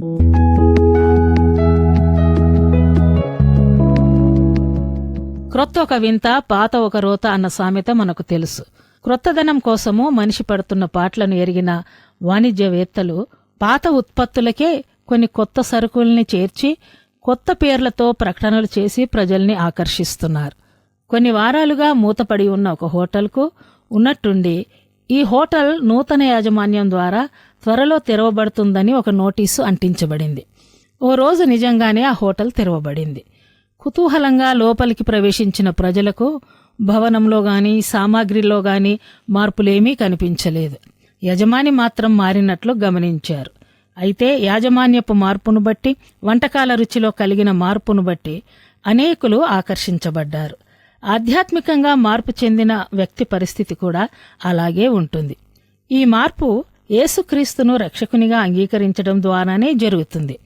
క్రొత్త ఒక వింత పాత ఒక రోత అన్న సామెత మనకు తెలుసు. క్రొత్తదనం కోసము మనిషి పడుతున్న పాటలను ఎరిగిన వాణిజ్యవేత్తలు పాత ఉత్పత్తులకే కొన్ని కొత్త సరుకుల్ని చేర్చి కొత్త పేర్లతో ప్రకటనలు చేసి ప్రజల్ని ఆకర్షిస్తున్నారు. కొన్ని వారాలుగా మూతపడి ఉన్న ఒక హోటల్కు ఉన్నట్టుండి ఈ హోటల్ నూతన యాజమాన్యం ద్వారా త్వరలో తెరవబడుతుందని ఒక నోటీసు అంటించబడింది. ఓ రోజు నిజంగానే ఆ హోటల్ తెరవబడింది. కుతూహలంగా లోపలికి ప్రవేశించిన ప్రజలకు భవనంలో గాని సామాగ్రిలో గాని మార్పులేమీ కనిపించలేదు. యజమాని మాత్రం మారినట్లు గమనించారు. అయితే యాజమాన్యపు మార్పును బట్టి వంటకాల రుచిలో కలిగిన మార్పును బట్టి అనేకులు ఆకర్షించబడ్డారు. ఆధ్యాత్మికంగా మార్పు చెందిన వ్యక్తి పరిస్థితి కూడా అలాగే ఉంటుంది. ఈ మార్పు యేసుక్రీస్తును రక్షకునిగా అంగీకరించడం ద్వారానే జరుగుతుంది.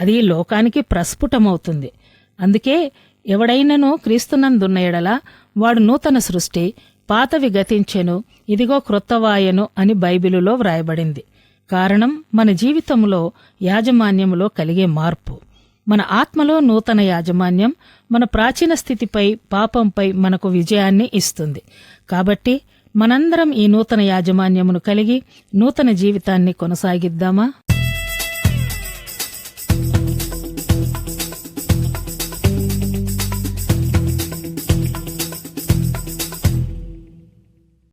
అది లోకానికి ప్రస్ఫుటమవుతుంది. అందుకే ఎవడైనను క్రీస్తునందున్న ఎడల వాడు నూతన సృష్టి పాతవి గతించెను ఇదిగో క్రొత్తవాయను అని బైబిలులో వ్రాయబడింది. కారణం మన జీవితంలో యాజమాన్యంలో కలిగే మార్పు. మన ఆత్మలో నూతన యాజమాన్యం మన ప్రాచీన స్థితిపై పాపంపై మనకు విజయాన్ని ఇస్తుంది. కాబట్టి మనందరం ఈ నూతన యాజమాన్యమును కలిగి నూతన జీవితాన్ని కొనసాగిద్దామా?